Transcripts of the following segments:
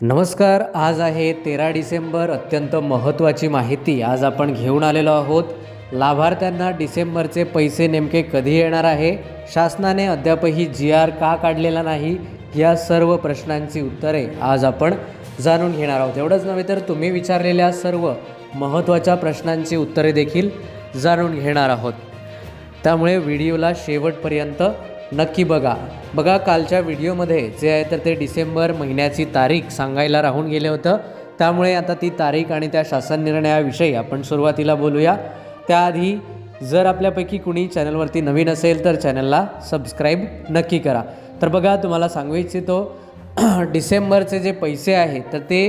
नमस्कार आज आहे तेरा डिसेंबर अत्यंत महत्त्वाची माहिती. आज आपण घेऊन आलेलो आहोत. लाभार्थ्यांना डिसेंबरचे पैसे नेमके कधी येणार आहे? शासनाने अद्यापही जी आर का काढलेला नाही? या सर्व प्रश्नांची उत्तरे आज आपण जाणून घेणार आहोत. एवढंच नव्हे तर तुम्ही विचारलेल्या सर्व महत्त्वाच्या प्रश्नांची उत्तरे देखील जाणून घेणार आहोत. त्यामुळे व्हिडिओला शेवटपर्यंत नक्की बघा. बघा कालच्या व्हिडिओमध्ये जे आहे तर ते डिसेंबर महिन्याची तारीख सांगायला राहून गेले होतं. त्यामुळे आता ती तारीख आणि त्या शासन निर्णयाविषयी आपण सुरुवातीला बोलूया. त्याआधी जर आपल्यापैकी कुणी चॅनलवरती नवीन असेल तर चॅनलला सबस्क्राईब नक्की करा. तर बघा तुम्हाला सांगू इच्छितो डिसेंबरचे जे पैसे आहेत तर ते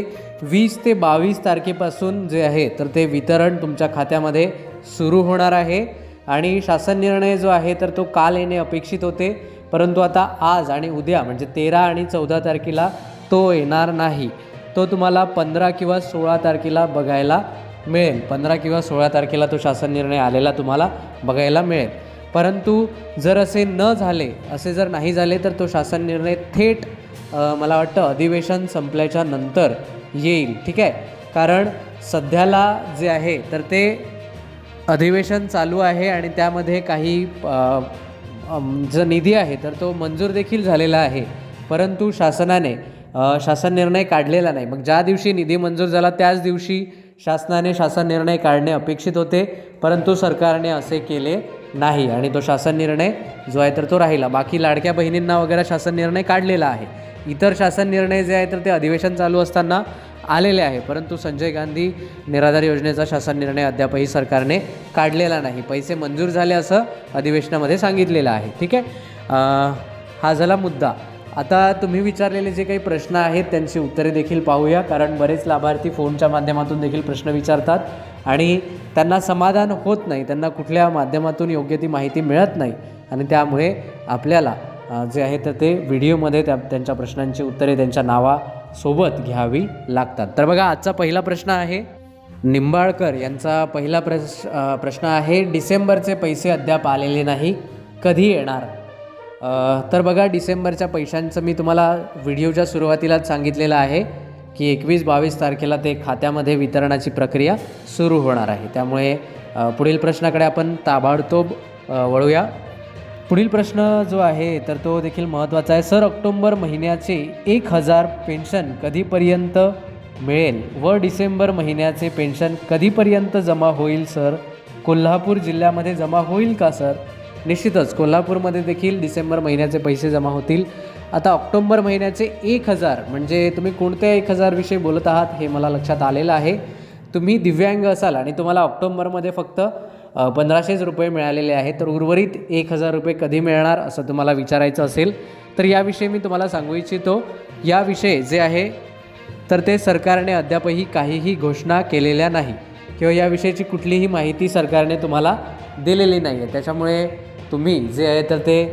वीस ते बावीस तारखेपासून जे आहे तर ते वितरण तुमच्या खात्यामध्ये सुरू होणार आहे. आणि शासन निर्णय जो आहे तर तो काल येणे अपेक्षित होते. परंतु आता आज आणि उद्या म्हणजे तेरा आणि चौदा तारखेला तो येणार नाही. तो तुम्हाला पंधरा किंवा सोळा तारखेला बघायला मिळेल. पंधरा किंवा सोळा तारखेला तो शासन निर्णय आलेला तुम्हाला बघायला मिळेल. परंतु जर असे न झाले असे जर नाही झाले तर तो शासन निर्णय थेट मला वाटतं अधिवेशन संपल्याच्या नंतर येईल. ठीक आहे? कारण सध्याला जे आहे तर ते अधिवेशन चालू आहे आणि त्यामध्ये काही जो निधी आहे तर तो मंजूर देखील झालेला आहे. परंतु शासनाने शासन निर्णय काढलेला नाही. मग ज्या दिवशी निधी मंजूर झाला त्याच दिवशी शासनाने शासन निर्णय काढणे अपेक्षित होते. परंतु सरकारने असे केले नाही आणि तो शासन निर्णय जो आहे तर तो राहिला. बाकी लाडक्या बहिणींना वगैरे शासन निर्णय काढलेला आहे. इतर शासन निर्णय जे आहे तर ते अधिवेशन चालू असताना आलेले आहे. परंतु संजय गांधी निराधार योजनेचा शासन निर्णय अद्यापही सरकारने काढलेला नाही. पैसे मंजूर झाले असं अधिवेशनामध्ये सांगितलेलं आहे. ठीक आहे? हा झाला मुद्दा. आता तुम्ही विचारलेले जे काही प्रश्न आहेत त्यांची उत्तरे देखील पाहूया. कारण बरेच लाभार्थी फोनच्या माध्यमातून देखील प्रश्न विचारतात आणि त्यांना समाधान होत नाही. त्यांना कुठल्या माध्यमातून योग्य ती माहिती मिळत नाही. आणि त्यामुळे आपल्याला जे आहे तर ते व्हिडिओमध्ये त्या त्यांच्या प्रश्नांची उत्तरे त्यांच्या नावा सोबत घ्यावी लागतात. तर बघा आजचा पहिला प्रश्न आहे निंबाळकर यांचा पहिला प्रश प्रश्न आहे डिसेंबरचे पैसे अद्याप आलेले नाही कधी येणार? तर बघा डिसेंबरच्या पैशांचं मी तुम्हाला व्हिडिओच्या सुरुवातीलाच सांगितलेलं आहे की एकवीस बावीस तारखेला ते खात्यामध्ये वितरणाची प्रक्रिया सुरू होणार आहे. त्यामुळे पुढील प्रश्नाकडे आपण ताबडतोब वळूया. पुढील प्रश्न जो आहे तर तो देखील महत्त्वाचा आहे. सर ऑक्टोंबर महिन्याचे एक हजार पेन्शन कधीपर्यंत मिळेल? व डिसेंबर महिन्याचे पेन्शन कधीपर्यंत जमा होईल सर? कोल्हापूर जिल्ह्यामध्ये जमा होईल का सर? निश्चितच कोल्हापूरमध्ये देखील डिसेंबर महिन्याचे पैसे जमा होतील. आता ऑक्टोंबर महिन्याचे एक हजार म्हणजे तुम्ही कोणत्या एक हजारविषयी बोलत आहात हे मला लक्षात आलेलं आहे. तुम्ही दिव्यांग असाल आणि तुम्हाला ऑक्टोंबरमध्ये फक्त पंधराशेच रुपये मिळालेले आहेत. तर उर्वरित एक हजार रुपये कधी मिळणार असं तुम्हाला विचारायचं असेल तर याविषयी मी तुम्हाला सांगू इच्छितो. याविषयी जे आहे तर ते सरकारने अद्यापही काहीही घोषणा केलेल्या नाही. किंवा याविषयीची कुठलीही माहिती सरकारने तुम्हाला दिलेली नाही आहे त्याच्यामुळे तुम्ही जे आहे तर ते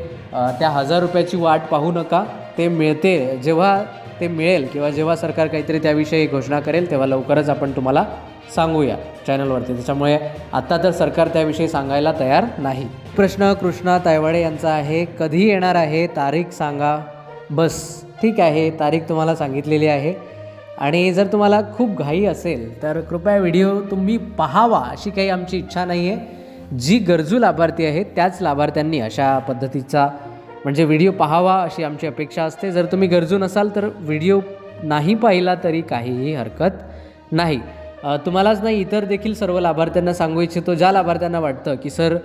त्या हजार रुपयाची वाट पाहू नका. ते मिळते जेव्हा ते मिळेल किंवा जेव्हा सरकार काहीतरी त्याविषयी घोषणा करेल तेव्हा लवकरच आपण तुम्हाला सांगूया चॅनलवरती. त्याच्यामुळे आत्ता तर सरकार त्याविषयी सांगायला तयार नाही. प्रश्न कृष्णा तायवाडे यांचा आहे कधी येणार आहे? तारीख सांगा. बस ठीक आहे तारीख तुम्हाला सांगितलेली आहे. आणि जर तुम्हाला खूप घाई असेल तर कृपया व्हिडिओ तुम्ही पाहावा अशी काही आमची इच्छा नाही आहे जी गरजू लाभार्थी आहेत त्याच लाभार्थ्यांनी अशा पद्धतीचा म्हणजे व्हिडिओ पाहावा अशी आमची अपेक्षा असते. जर तुम्ही गरजू नसाल तर व्हिडिओ नाही पाहिला तरी काहीही हरकत नाही. तुम्हालाच नाही इतर देखील सर्व लाभार्थ्यांना सांगू इच्छितो ज्या लाभार्थ्यांना वाटतं की सर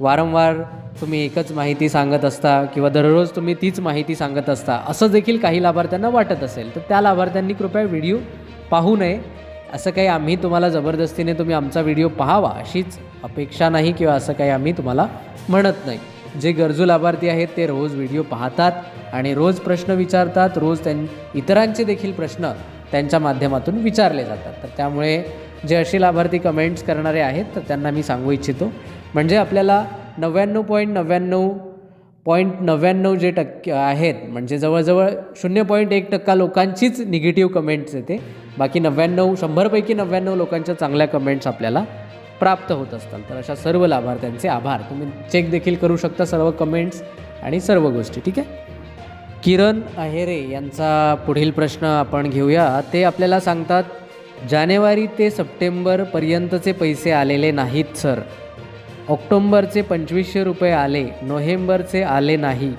वारंवार तुम्ही एकच माहिती सांगत असता किंवा दररोज तुम्ही तीच माहिती सांगत असता असं देखील काही लाभार्थ्यांना वाटत असेल तर त्या लाभार्थ्यांनी कृपया व्हिडिओ पाहू नये. असं काही आम्ही तुम्हाला जबरदस्तीने तुम्ही आमचा व्हिडिओ पाहावा अशीच अपेक्षा नाही किंवा असं काही आम्ही तुम्हाला म्हणत नाही. जे गरजू लाभार्थी आहेत ते रोज व्हिडिओ पाहतात आणि रोज प्रश्न विचारतात रोज त्यां इतरांचे देखील प्रश्न त्यांच्या माध्यमातून विचारले जातात. तर त्यामुळे जे असे लाभार्थी कमेंट्स करणारे आहेत तर त्यांना मी सांगू इच्छितो. म्हणजे आपल्याला नव्याण्णव पॉईंट नव्याण्णव पॉईंट नव्याण्णव जे टक्के आहेत म्हणजे जवळजवळ शून्य पॉईंट एक टक्का लोकांचीच निगेटिव्ह कमेंट्स येते. बाकी नव्याण्णव शंभरपैकी नव्याण्णव लोकांच्या चांगल्या कमेंट्स आपल्याला प्राप्त होत असतात. तर अशा सर्व लाभार्थ्यांचे आभार. तुम्ही चेक देखील करू शकता सर्व कमेंट्स आणि सर्व गोष्टी. ठीक आहे? किरण अहेरे यांचा पुढील प्रश्न आपण घेऊया. ते आपल्याला सांगतात जानेवारी ते सप्टेंबरपर्यंतचे पैसे आलेले नाहीत सर. ऑक्टोंबरचे पंचवीसशे रुपये आले नोव्हेंबरचे आले नाही.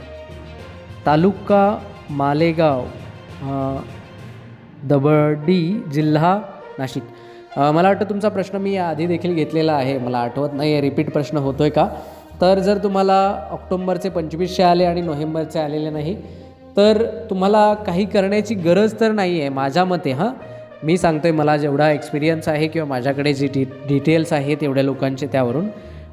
तालुका मालेगाव दबडी जिल्हा नाशिक. मला वाटतं तुमचा प्रश्न मी आधी देखील घेतलेला आहे. मला आठवत नाही आहे रिपीट प्रश्न होतो आहे का? तर जर तुम्हाला ऑक्टोंबरचे पंचवीसशे आले आणि नोव्हेंबरचे आलेले नाही तर तुम्हाला काही करण्याची गरज तर नाही आहे माझ्या मते हां? मी सांगतो आहे मला जेवढा एक्सपिरियन्स आहे किंवा माझ्याकडे जी डी डिटेल्स आहेत एवढ्या लोकांचे त्यावरून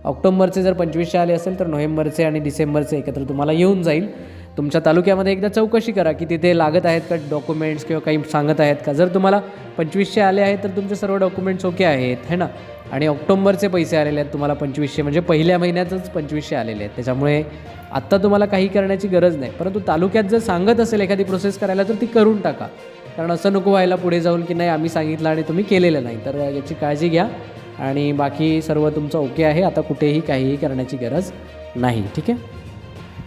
ऑक्टोंबरचे जर पंचवीसशे आले असेल तर नोव्हेंबरचे आणि डिसेंबरचे एकत्र तुम्हाला येऊन जाईल. तुमच्या तालुक्यामध्ये एकदा चौकशी करा की तिथे लागत आहेत का डॉक्युमेंट्स किंवा काही सांगत आहेत का? जर तुम्हाला पंचवीसशे आले आहेत तर तुमचे सर्व डॉक्युमेंट्स ओके आहेत है ना? आणि ऑक्टोंबरचे पैसे आलेले आहेत तुम्हाला पंचवीसशे म्हणजे पहिल्या महिन्यातच पंचवीसशे आलेले आहेत. त्याच्यामुळे आत्ता तुम्हाला काही करण्याची गरज नाही. परंतु तालुक्यात जर सांगत असेल एखादी प्रोसेस करायला तर ती करून टाका. कारण असं नको व्हायला पुढे जाऊन की नाही आम्ही सांगितलं आणि तुम्ही केलेलं नाही. तर याची काळजी घ्या आणि बाकी सर्व तुमचं ओके आहे. आता कुठेही काहीही करण्याची गरज नाही. ठीक आहे?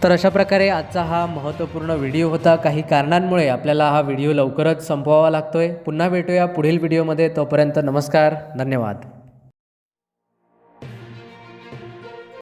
तर अशा प्रकारे आजचा हा महत्त्वपूर्ण व्हिडिओ होता. काही कारणांमुळे आपल्याला हा व्हिडिओ लवकरच संपवावा लागतो आहे पुन्हा भेटूया पुढील व्हिडिओमध्ये. तोपर्यंत नमस्कार धन्यवाद.